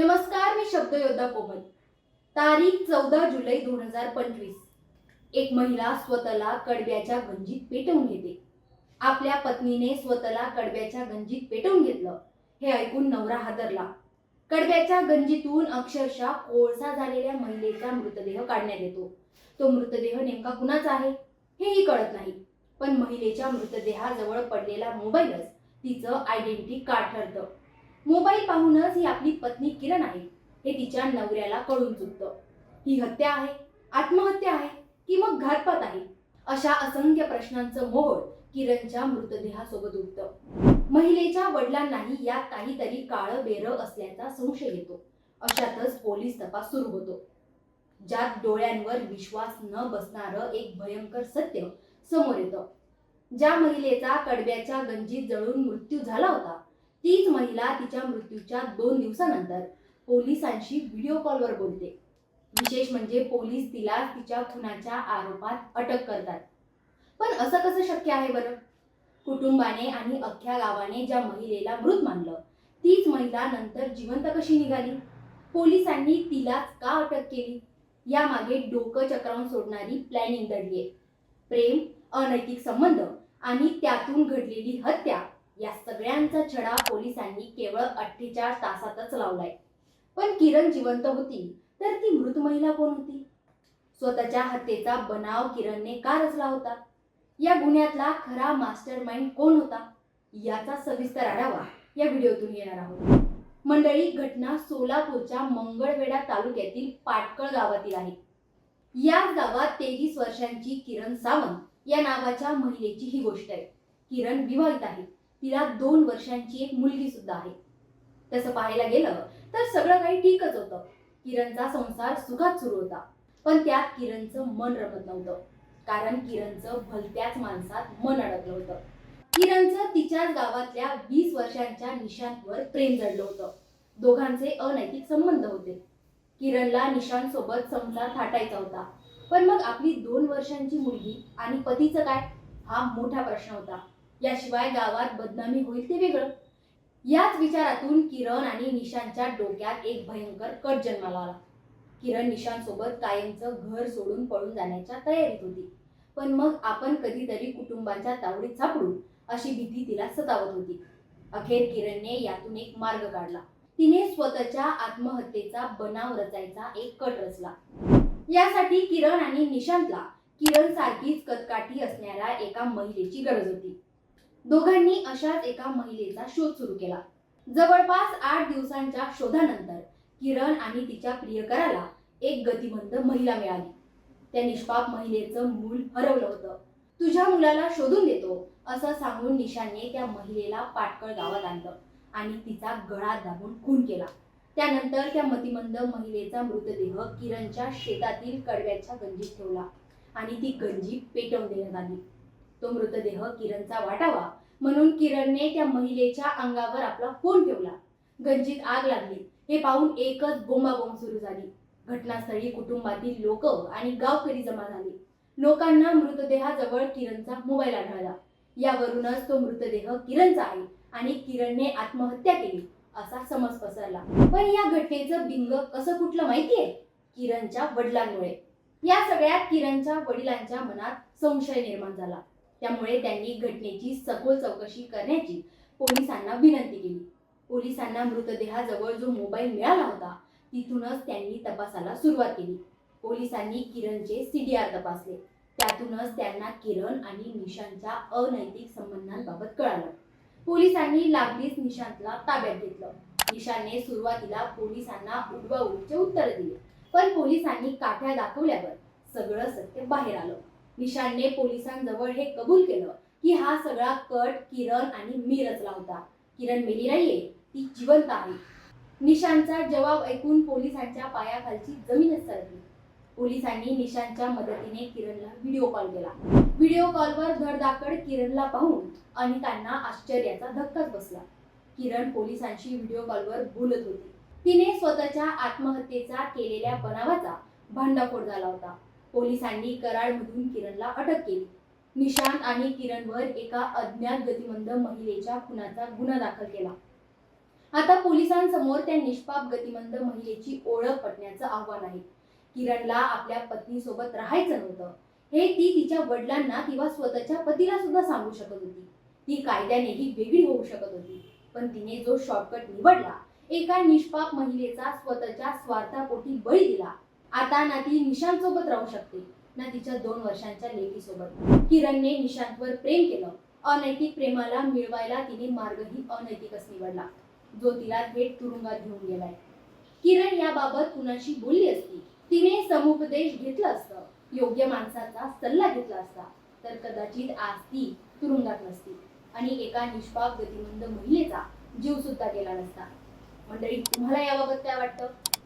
नमस्कार मी शब्दयोद्धा कोमल तारीख चौदा जुलै दोन हजार पंचवीस. एक महिला स्वतःला कडब्याच्या गंजीत पेटवून घेते. आपल्या पत्नीने स्वतःला कडब्याच्या गंजीत पेटवून घेतलं. हे ऐकून नवरा हादरला. कडब्याच्या गंजीतून अक्षरशः कोळसा झालेल्या महिलेचा मृतदेह काढण्यात येतो. तो मृतदेह नेमका कुणाचा आहे हेही कळत नाही. पण महिलेच्या मृतदेहाजवळ पडलेला मोबाईलच तिचं आयडेंटिटी कार्ड ठरतं. मोबाईल पाहूनच ही आपली पत्नी किरण आहे. हे तिच्या नवऱ्याला कळून चुकतं. ही हत्या आहे आत्महत्या आहे की मग घातपात आहे? अशा असंख्य प्रश्नांचं मोहोळ किरणच्या मृतदेहासोबत उठतं महिलेच्या वडिलांनाही यात काहीतरी काळं बेरं असल्याचा संशय येतो. अशातच पोलीस तपास सुरू होतो. ज्यात डोळ्यांवर विश्वास न बसणारं एक भयंकर सत्य समोर येतं. ज्या महिलेचा कडब्याच्या गंजीत जळून मृत्यू झाला होता तीच महिला तिच्या मृत्यूच्या दोन दिवसानंतर पोलिसांशी व्हिडिओ कॉलवर बोलते. विशेष म्हणजे पोलीस तिला तिच्या खुनाच्या आरोपात अटक करतात. पण असं कसं शक्य आहे बरं? कुटुंबाने आणि अख्ख्या गावाने ज्या महिलेला मृत मानलं तीच महिला नंतर जिवंत कशी निघाली? पोलिसांनी तिलाच का अटक केली? यामागे डोकं चक्रावून सोडणारी प्लॅनिंग दडलीये प्रेम अनैतिक संबंध आणि त्यातून घडलेली हत्या या सगळ्यांचा छडा पोलिसांनी केवळ अठ्ठेचाळीस तासातच लावलाय. पण किरण जिवंत होती तर ती मृत महिला कोण होती? स्वतःच्या हत्येचा बनाव किरणने का रचला होता? या गुन्ह्यातला खरा मास्टर माइंड कोण होता? याचा सविस्तर आढावा या व्हिडिओतून येणार आहोत. मंडळी घटना सोलापूरच्या मंगळवेढा तालुक्यातील पाटकळ गावातील आहे. याच गावात तेवीस वर्षांची किरण सावंत या नावाच्या महिलेची ही गोष्ट आहे. किरण विवाहित आहे. तिला दोन वर्षांची एक मुलगी सुद्धा आहे. तसं पाहायला गेलं तर सगळं काही ठीकच होतं. किरणचा संसार सुखात सुरू होता. पण त्यात किरणचं मन रमत नव्हतं. कारण किरणचं भलत्याच माणसात मन अडकलं होतं. किरणचं तिच्याच गावातल्या वीस वर्षांच्या निशांतवर प्रेम जडलं होतं. दोघांचे अनैतिक संबंध होते. किरणला निशांत सोबत संसार थाटायचा होता. पण मग आपली दोन वर्षांची मुलगी आणि पतीचं काय? हा मोठा प्रश्न होता. याशिवाय गावात बदनामी होईल ते वेगळं. याच विचारातून किरण आणि निशांच्या डोक्यात एक भयंकर कट जन्माला आला. किरण निशांसोबत कायमचं घर सोडून पळून जाण्याच्या तयारीत होती. पण मग आपण कधीतरी कुटुंबाच्या तावडीत सापडू अशी भीती तिला सतावत होती. अखेर किरणने यातून एक मार्ग काढला. तिने स्वतःच्या आत्महत्येचा बनाव रचायचा एक कट रचला. यासाठी किरण आणि निशांतला किरण सारखीच कदकाठी असणाऱ्या एका महिलेची गरज होती. दोघांनी अशाच एका महिलेचा शोध सुरू केला. जवळपास आठ दिवसांच्या शोधानंतर किरण आणि तिच्या प्रियकराला एक गतिमंद महिला मिळाली. त्या निष्पाप महिलेचं मूल हरवलं होतं. तुझ्या मुलाला शोधून देतो असं सांगून निशाने त्या महिलेला पाटकळ गावात आणलं आणि तिचा गळा दाबून खून केला. त्यानंतर त्या मतिमंद महिलेचा मृतदेह किरणच्या शेतातील कडव्याच्या गंजीत ठेवला आणि ती गंजी पेटवून देण्यात आली. तो मृतदेह किरणचा वाटावा म्हणून किरणने त्या महिलेच्या अंगावर आपला फोन ठेवला. गंजीत आग लागली. हे पाहून एकच बोंबाबोंब सुरू झाली. घटनास्थळी कुटुंबातील लोक आणि गावकरी जमा झाली. लोकांना मृतदेहाजवळ किरणचा मोबाईल आढळला. यावरूनच तो मृतदेह किरणचा आहे आणि किरणने आत्महत्या केली असा समज पसरला. पण या घटनेचं बिंग कसं कुठलं माहितीये? किरणच्या वडिलांमुळे. या सगळ्यात किरणच्या वडिलांच्या मनात संशय निर्माण झाला. त्यामुळे त्यांनी घटनेची सखोल चौकशी करण्याची पोलिसांना विनंती केली. पोलिसांना मृतदेहाजवळ जो मोबाईल मिळाला होता तिथूनच त्यांनी तपासाला सुरुवात केली. पोलिसांनी किरणचे सीडीआर तपासले. त्यातूनच त्यांना किरण आणि निशांतच्या अनैतिक संबंधांबाबत कळालं. पोलिसांनी लागलीच निशांतला ताब्यात घेतलं. निशांतने सुरुवातीला पोलिसांना उडवाउडीचे उत्तर दिले. पण पोलिसांनी काठ्या दाखवल्यावर सगळं सत्य बाहेर आलं. निशांतने पोलिसांजवळ हे कबूल केलं की हा सगळा कट किरण आणि मी रचला होता. किरण मेली नाहीये ती जिवंत आहे. निशांतचा जवाब ऐकून पोलिसांच्या पायाखालची जमीनच सरकली. पोलिसांनी निशांतच्या मदतीने किरणला व्हिडिओ कॉल केला. व्हिडिओ कॉलवर धडधाकड किरणला पाहून अनेकांना आश्चर्याचा धक्काच बसला. किरण पोलिसांशी व्हिडिओ कॉलवर बोलत होती. तिने स्वतःच्या आत्महत्येचा केलेल्या बनावाचा भांडाफोड झाला होता. पोलिसांनी कराडमधून किरणला अटक केली. निशांत आणि किरणवर एका अज्ञात गतिमंद महिलेच्या खुनाचा गुन्हा दाखल केला. आता पोलिसांसमोर त्या निष्पाप गतिमंद महिलेची ओळख पटण्याचं आव्हान आहे. किरणला आपल्या पत्नीसोबत राहायचं नव्हतं. हे ती तिच्या वडिलांना किंवा स्वतःच्या पतीला सुद्धा सांगू शकत होती. ती कायद्यानेही वेगळी होऊ शकत होती. पण तिने जो शॉर्टकट निवडला एका निष्पाप महिलेचा स्वतःच्या स्वार्थापोटी बळी दिला. आता ना ती निशांत सोबत राहू शकते. ना तिच्या दोन वर्षांच्या लेकीसोबत. किरणने निशांतवर प्रेम केलं. अनैतिक प्रेमाला मिळवायला तिने मार्गही अनैतिकच निवडला. जो तिला थेट तुरुंगात घेऊन गेलाय. किरण याबाबत कुणाशी बोलली असती? तिने समुपदेश घेतला असतं. योग्य माणसाचा सल्ला घेतला असता. तर कदाचित आज ती तुरुंगात नसती. आणि एका निष्पाप गतिमंद महिलेचा जीव सुद्धा गेला नसता. मंडळी तुम्हाला याबाबत काय वाटतं?